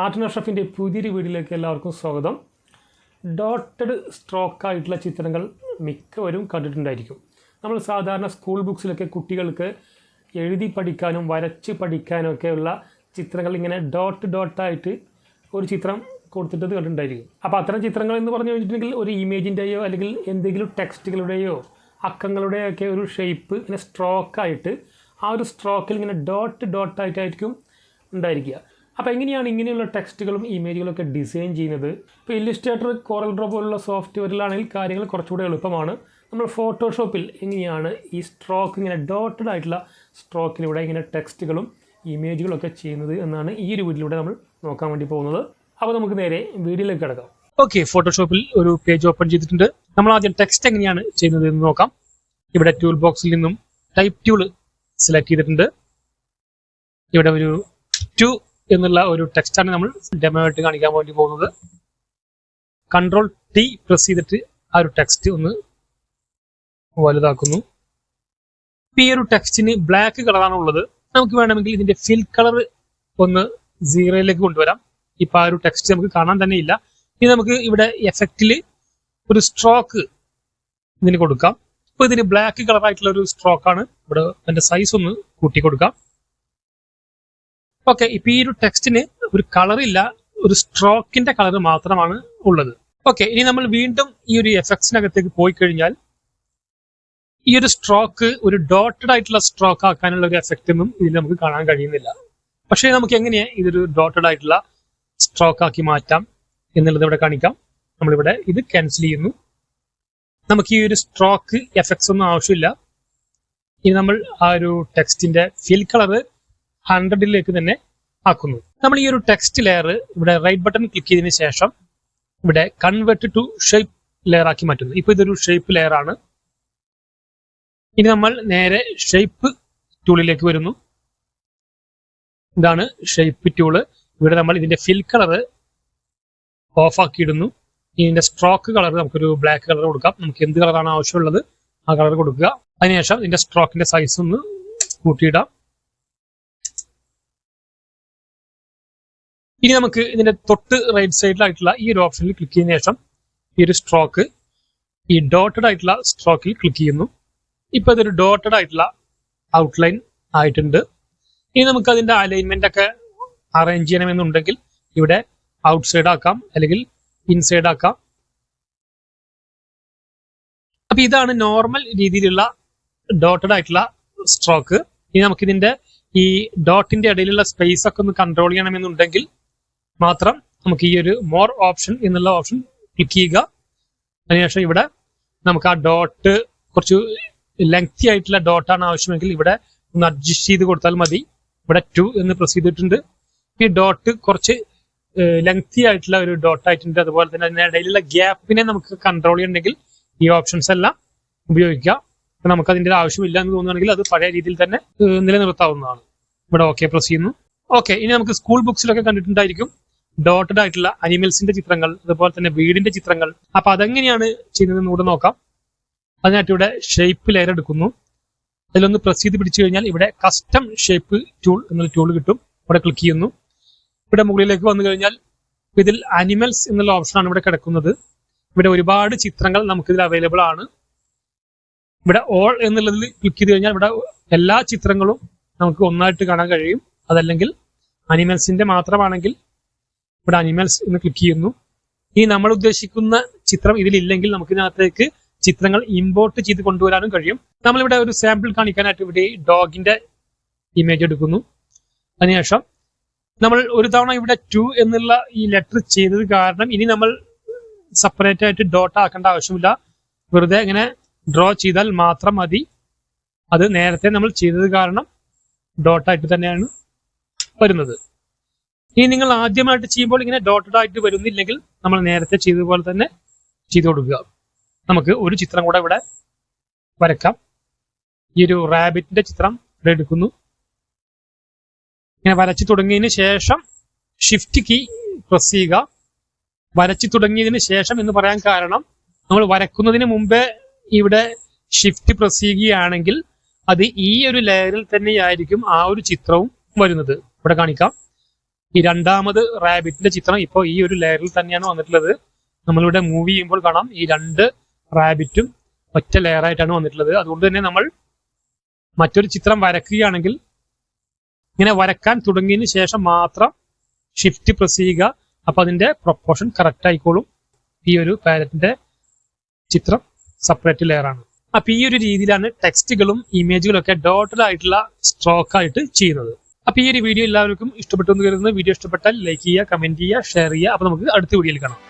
Art ഷെഫിന്റെ പുതിയൊരു വീഡിയോയിലേക്ക് എല്ലാവർക്കും സ്വാഗതം. ഡോട്ടഡ് സ്ട്രോക്ക് ആയിട്ടുള്ള ചിത്രങ്ങൾ മിക്കവരും കണ്ടിട്ടുണ്ടായിരിക്കും. നമ്മൾ സാധാരണ സ്കൂൾ ബുക്സിലൊക്കെ കുട്ടികൾക്ക് എഴുതി പഠിക്കാനും വരച്ച് പഠിക്കാനും ഒക്കെയുള്ള ചിത്രങ്ങൾ ഇങ്ങനെ ഡോട്ട് ഡോട്ടായിട്ട് ഒരു ചിത്രം കൊടുത്തിട്ടത് കണ്ടിട്ടുണ്ടായിരിക്കും. അപ്പോൾ അത്തരം ചിത്രങ്ങൾ എന്ന് പറഞ്ഞു കഴിഞ്ഞിട്ടുണ്ടെങ്കിൽ ഒരു ഇമേജിന്റെയോ അല്ലെങ്കിൽ എന്തെങ്കിലും ടെക്സ്റ്റുകളുടെയോ അക്കങ്ങളുടെയോ ഒക്കെ ഒരു ഷേപ്പ് ഇങ്ങനെ സ്ട്രോക്കായിട്ട് ആ ഒരു സ്ട്രോക്കിൽ ഇങ്ങനെ ഡോട്ട് ഡോട്ടായിട്ടായിരിക്കും ഉണ്ടായിരിക്കുക. അപ്പോൾ എങ്ങനെയാണ് ഇങ്ങനെയുള്ള ടെക്സ്റ്റുകളും ഇമേജുകളും ഒക്കെ ഡിസൈൻ ചെയ്യുന്നത്? ഇപ്പോൾ ഇല്ലിസ്ട്രേറ്റർ കോറൽ ഡ്രോ പോലുള്ള സോഫ്റ്റ്വെയറിലാണെങ്കിൽ കാര്യങ്ങൾ കുറച്ചുകൂടെ എളുപ്പമാണ്. നമ്മൾ ഫോട്ടോഷോപ്പിൽ എങ്ങനെയാണ് ഈ സ്ട്രോക്ക് ഇങ്ങനെ ഡോട്ടഡ് ആയിട്ടുള്ള സ്ട്രോക്കിലൂടെ ഇങ്ങനെ ടെക്സ്റ്റുകളും ഇമേജുകളും ഒക്കെ ചെയ്യുന്നത് എന്നാണ് ഈ ഒരു വീഡിയോയിലൂടെ നമ്മൾ നോക്കാൻ വേണ്ടി പോകുന്നത്. അപ്പോൾ നമുക്ക് നേരെ വീഡിയോയിലേക്ക് കിടക്കാം. ഓക്കെ ഫോട്ടോഷോപ്പിൽ ഒരു പേജ് ഓപ്പൺ ചെയ്തിട്ടുണ്ട്. നമ്മൾ ആദ്യം ടെക്സ്റ്റ് എങ്ങനെയാണ് ചെയ്യുന്നത് എന്ന് നോക്കാം. ഇവിടെ ടൂൾ ബോക്സിൽ നിന്നും ടൈപ്പ് ടൂൾ സെലക്ട് ചെയ്തിട്ടുണ്ട്. ഇവിടെ ഒരു ടു എന്നുള്ള ഒരു ടെക്സ്റ്റാണ് നമ്മൾ ഡെമോ ആയിട്ട് കാണിക്കാൻ വേണ്ടി പോകുന്നത്. കൺട്രോൾ ടി പ്രസ് ചെയ്തിട്ട് ആ ഒരു ടെക്സ്റ്റ് ഒന്ന് വലുതാക്കുന്നു. ഇപ്പൊ ഈ ഒരു ടെക്സ്റ്റിന് ബ്ലാക്ക് കളറാണ് ഉള്ളത്. നമുക്ക് വേണമെങ്കിൽ ഇതിന്റെ ഫിൽ കളർ ഒന്ന് സീറോയിലേക്ക് കൊണ്ടുവരാം. ഇപ്പൊ ആ ഒരു ടെക്സ്റ്റ് നമുക്ക് കാണാൻ തന്നെ ഇല്ല. ഇനി നമുക്ക് ഇവിടെ എഫക്റ്റിൽ ഒരു സ്ട്രോക്ക് ഇതിന് കൊടുക്കാം. ഇപ്പൊ ഇതിന് ബ്ലാക്ക് കളർ ആയിട്ടുള്ള ഒരു സ്ട്രോക്ക് ആണ്. ഇവിടെ അതിന്റെ സൈസ് ഒന്ന് കൂട്ടി കൊടുക്കാം ഓക്കെ ഇപ്പൊ ഈ ഒരു ടെക്സ്റ്റിന് ഒരു കളർ ഇല്ല ഒരു സ്ട്രോക്കിന്റെ കളർ മാത്രമാണ് ഉള്ളത്. ഓക്കെ ഇനി നമ്മൾ വീണ്ടും ഈ ഒരു എഫക്ട്സിനകത്തേക്ക് പോയി കഴിഞ്ഞാൽ ഈ ഒരു സ്ട്രോക്ക് ഒരു ഡോട്ടഡ് ആയിട്ടുള്ള സ്ട്രോക്ക് ആക്കാനുള്ള ഒരു എഫക്റ്റൊന്നും ഇതിൽ നമുക്ക് കാണാൻ കഴിയുന്നില്ല. പക്ഷേ നമുക്ക് എങ്ങനെയാണ് ഇതൊരു ഡോട്ടഡ് ആയിട്ടുള്ള സ്ട്രോക്ക് ആക്കി മാറ്റാം എന്നുള്ളത് ഇവിടെ കാണിക്കാം. നമ്മളിവിടെ ഇത് ക്യാൻസൽ ചെയ്യുന്നു. നമുക്ക് ഈ ഒരു സ്ട്രോക്ക് എഫക്ട്സ് ഒന്നും ആവശ്യമില്ല. ഇനി നമ്മൾ ആ ഒരു ടെക്സ്റ്റിന്റെ ഫിൽ കളർ ഹൺഡ്രഡിലേക്ക് തന്നെ ആക്കുന്നു. നമ്മൾ ഈ ഒരു ടെക്സ്റ്റ് ലെയർ ഇവിടെ റൈറ്റ് ബട്ടൺ ക്ലിക്ക് ചെയ്തതിന് ശേഷം ഇവിടെ കൺവേർട്ട് ടു ഷേപ്പ് ലെയർ ആക്കി മാറ്റുന്നു. ഇപ്പൊ ഇതൊരു ഷേപ്പ് ലെയർ ആണ്. ഇനി നമ്മൾ നേരെ ഷേപ്പ് ടൂളിലേക്ക് വരുന്നു. ഇതാണ് ഷേപ്പ് ടൂൾ ഇവിടെ നമ്മൾ ഇതിന്റെ ഫിൽ കളർ ഓഫ് ആക്കിയിടുന്നു. ഇതിന്റെ സ്ട്രോക്ക് കളർ നമുക്കൊരു ബ്ലാക്ക് കളർ കൊടുക്കാം. നമുക്ക് എന്ത് കളറാണ് ആവശ്യമുള്ളത് ആ കളർ കൊടുക്കുക. അതിനുശേഷം ഇതിന്റെ സ്ട്രോക്കിന്റെ സൈസ് ഒന്ന് കൂട്ടിയിടാം. ഇനി നമുക്ക് ഇതിന്റെ തൊട്ട് റൈറ്റ് സൈഡിലായിട്ടുള്ള ഈ ഒരു ഓപ്ഷനിൽ ക്ലിക്ക് ചെയ്തതിനു ശേഷം ഈ ഒരു സ്ട്രോക്ക് ഈ ഡോട്ടഡ് ആയിട്ടുള്ള സ്ട്രോക്കിൽ ക്ലിക്ക് ചെയ്യുന്നു. ഇപ്പൊ ഇതൊരു ഡോട്ടഡ് ആയിട്ടുള്ള ഔട്ട്ലൈൻ ആയിട്ടുണ്ട്. ഇനി നമുക്ക് അതിന്റെ അലൈൻമെന്റ് ഒക്കെ അറേഞ്ച് ചെയ്യണമെന്നുണ്ടെങ്കിൽ ഇവിടെ ഔട്ട്സൈഡ് ആക്കാം അല്ലെങ്കിൽ ഇൻസൈഡ് ആക്കാം. അപ്പൊ ഇതാണ് നോർമൽ രീതിയിലുള്ള ഡോട്ടഡ് ആയിട്ടുള്ള സ്ട്രോക്ക് ഇനി നമുക്ക് ഇതിന്റെ ഈ ഡോട്ടിന്റെ ഇടയിലുള്ള സ്പേസ് ഒക്കെ ഒന്ന് കൺട്രോൾ ചെയ്യണമെന്നുണ്ടെങ്കിൽ മാത്രം നമുക്ക് ഈ ഒരു മോർ ഓപ്ഷൻ എന്നുള്ള ഓപ്ഷൻ ക്ലിക്ക് ചെയ്യുക. അതിനുശേഷം ഇവിടെ നമുക്ക് ആ ഡോട്ട് കുറച്ച് ലെങ്തി ആയിട്ടുള്ള ഡോട്ടാണ് ആവശ്യമെങ്കിൽ ഇവിടെ ഒന്ന് അഡ്ജസ്റ്റ് ചെയ്ത് കൊടുത്താൽ മതി. ഇവിടെ ടു എന്ന് പ്രസ് ചെയ്തിട്ടുണ്ട്. ഈ ഡോട്ട് കുറച്ച് ലെങ്തി ആയിട്ടുള്ള ഒരു ഡോട്ട് ആയിട്ടുണ്ട്. അതുപോലെ തന്നെ അതിന്റെ ഇടയിലുള്ള ഗ്യാപ്പിനെ നമുക്ക് കൺട്രോൾ ചെയ്യണമെങ്കിൽ ഈ ഓപ്ഷൻസ് എല്ലാം ഉപയോഗിക്കാം. നമുക്ക് അതിന്റെ ആവശ്യമില്ല എന്ന് തോന്നുകയാണെങ്കിൽ അത് പഴയ രീതിയിൽ തന്നെ നിലനിർത്താവുന്നതാണ്. ഇവിടെ ഓക്കെ പ്രസ് ചെയ്യുന്നു. ഓക്കെ ഇനി നമുക്ക് സ്കൂൾ ബുക്സിലൊക്കെ കണ്ടിട്ടുണ്ടായിരിക്കും. ഡോട്ടഡ് ആയിട്ടുള്ള അനിമൽസിന്റെ ചിത്രങ്ങൾ അതുപോലെ തന്നെ വീടിന്റെ ചിത്രങ്ങൾ. അപ്പൊ അതെങ്ങനെയാണ് ചെയ്യുന്നതെന്ന് കൂടെ നോക്കാം. അതിനായിട്ട് ഇവിടെ ഷേപ്പ് ലെയർ എടുക്കുന്നു. അതിലൊന്ന് പ്രസ് ചെയ്ത് പിടിച്ചു കഴിഞ്ഞാൽ ഇവിടെ കസ്റ്റം ഷേപ്പ് ടൂൾ എന്നൊരു ടൂൾ കിട്ടും. ഇവിടെ ക്ലിക്ക് ചെയ്യുന്നു. ഇവിടെ മുകളിലേക്ക് വന്നു കഴിഞ്ഞാൽ ഇതിൽ അനിമൽസ് എന്നുള്ള ഓപ്ഷനാണ് ഇവിടെ കിടക്കുന്നത്. ഇവിടെ ഒരുപാട് ചിത്രങ്ങൾ നമുക്കിതിൽ അവൈലബിൾ ആണ്. ഇവിടെ ഓൾ എന്നുള്ളതിൽ ക്ലിക്ക് ചെയ്ത് കഴിഞ്ഞാൽ ഇവിടെ എല്ലാ ചിത്രങ്ങളും നമുക്ക് ഒന്നായിട്ട് കാണാൻ കഴിയും. അതല്ലെങ്കിൽ അനിമൽസിന്റെ മാത്രമാണെങ്കിൽ ഇവിടെ അനിമൽസ് എന്ന് ക്ലിക്ക് ചെയ്യുന്നു. ഈ നമ്മൾ ഉദ്ദേശിക്കുന്ന ചിത്രം ഇതിലില്ലെങ്കിൽ നമുക്ക് ഇതിനകത്തേക്ക് ചിത്രങ്ങൾ ഇമ്പോർട്ട് ചെയ്ത് കൊണ്ടുവരാനും കഴിയും. നമ്മളിവിടെ ഒരു സാമ്പിൾ കാണിക്കാനായിട്ട് ഇവിടെ ഡോഗിന്റെ ഇമേജ് എടുക്കുന്നു. അതിനുശേഷം നമ്മൾ ഒരു തവണ ഇവിടെ ടു എന്നുള്ള ഈ ലെറ്റർ ചെയ്തത് കാരണം ഇനി നമ്മൾ സെപ്പറേറ്റ് ആയിട്ട് ഡോട്ട് ആക്കേണ്ട ആവശ്യമില്ല. വെറുതെ ഇങ്ങനെ ഡ്രോ ചെയ്താൽ മാത്രം മതി. അത് നേരത്തെ നമ്മൾ ചെയ്തത് കാരണം ഡോട്ടായിട്ട് തന്നെയാണ് വരുന്നത്. ഇനി നിങ്ങൾ ആദ്യമായിട്ട് ചെയ്യുമ്പോൾ ഇങ്ങനെ ഡോട്ടഡ് ആയിട്ട് വരുന്നില്ലെങ്കിൽ നമ്മൾ നേരത്തെ ചെയ്തതുപോലെ തന്നെ ചെയ്തു കൊടുക്കുക. നമുക്ക് ഒരു ചിത്രം കൂടെ ഇവിടെ വരക്കാം ഈ ഒരു റാബിറ്റിന്റെ ചിത്രം ഇവിടെ എടുക്കുന്നു. ഇങ്ങനെ വരച്ചു തുടങ്ങിയതിന് ശേഷം ഷിഫ്റ്റ് കീ പ്രസ് ചെയ്യുക. വരച്ചു തുടങ്ങിയതിന് ശേഷം എന്ന് പറയാൻ കാരണം നമ്മൾ വരക്കുന്നതിന് മുമ്പേ ഇവിടെ ഷിഫ്റ്റ് പ്രസ് ചെയ്യുകയാണെങ്കിൽ അത് ഈ ഒരു ലെയറിൽ തന്നെയായിരിക്കും ആ ഒരു ചിത്രവും വരുന്നത്. ഇവിടെ കാണിക്കാം. ഈ രണ്ടാമത് റാബിറ്റിന്റെ ചിത്രം ഇപ്പോൾ ഈ ഒരു ലെയറിൽ തന്നെയാണ് വന്നിട്ടുള്ളത്. നമ്മളിവിടെ മൂവ് ചെയ്യുമ്പോൾ കാണാം ഈ രണ്ട് റാബിറ്റും ഒറ്റ ലെയർ ആയിട്ടാണ് വന്നിട്ടുള്ളത്. അതുകൊണ്ട് തന്നെ നമ്മൾ മറ്റൊരു ചിത്രം വരക്കുകയാണെങ്കിൽ ഇങ്ങനെ വരക്കാൻ തുടങ്ങിയതിന് ശേഷം മാത്രം ഷിഫ്റ്റ് പ്രസ് ചെയ്യുക. അപ്പൊ അതിന്റെ പ്രൊപ്പോർഷൻ കറക്റ്റ് ആയിക്കോളും. ഈ ഒരു പാരറ്റിന്റെ ചിത്രം സെപ്പറേറ്റ് ലെയർ ആണ്. അപ്പൊ ഈ ഒരു രീതിയിലാണ് ടെക്സ്റ്റുകളും ഇമേജുകളും ഒക്കെ ഡോട്ടഡ് ആയിട്ടുള്ള സ്ട്രോക്ക് ആയിട്ട് ചെയ്യുന്നത്. അപ്പൊ ഈ ഒരു വീഡിയോ എല്ലാവർക്കും ഇഷ്ടപ്പെട്ടു എന്ന് കരുതുന്നു. വീഡിയോ ഇഷ്ടപ്പെട്ടാൽ ലൈക്ക് ചെയ്യുക കമന്റ് ചെയ്യുക ഷെയർ ചെയ്യുക. അപ്പൊ നമുക്ക് അടുത്ത വീഡിയോയിൽ കാണാം.